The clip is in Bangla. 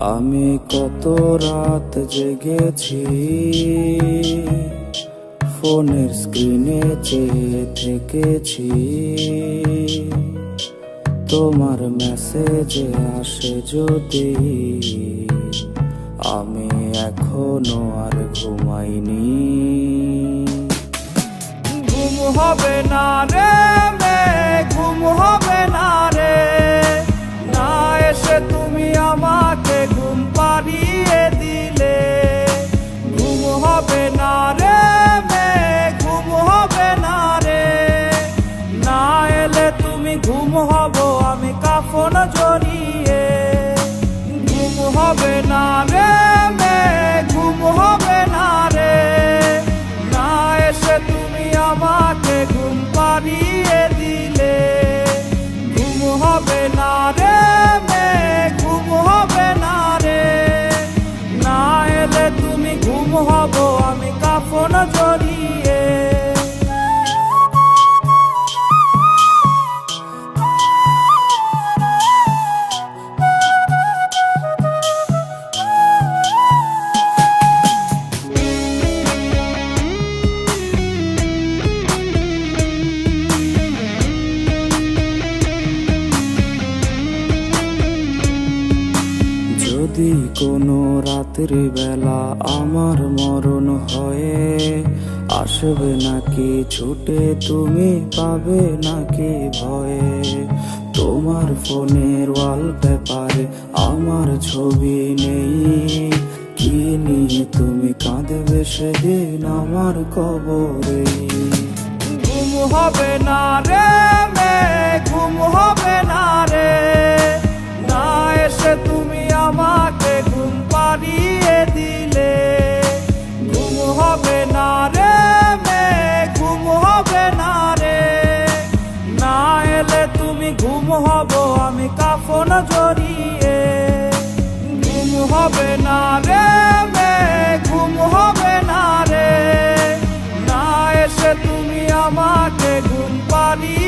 আমি কত রাত জেগেছি ফোনের স্ক্রিনে চেয়ে থেকেছি। তোমার মেসেজে আসে যদি আমি এখনও আর ঘুমাইনি। ঘুম হবে না রে। যদি কোনো রাত্রি বেলা আমার মরণ হয়ে আসবে নাকি, ছুটে তুমি পাবে নাকি ভয়ে? তোমার ফোনের ওয়ালপেপারে আমার ছবি নেই। কি নিয়ে তুমি কাঁদবে সেদিন আমার কবরে? হবে না রে। আমি কাফন জড়িয়ে, ঘুম হবে না রে মে ঘুম হবে না রে। না এসে তুমি আমাকে ঘুম পাড়িয়ে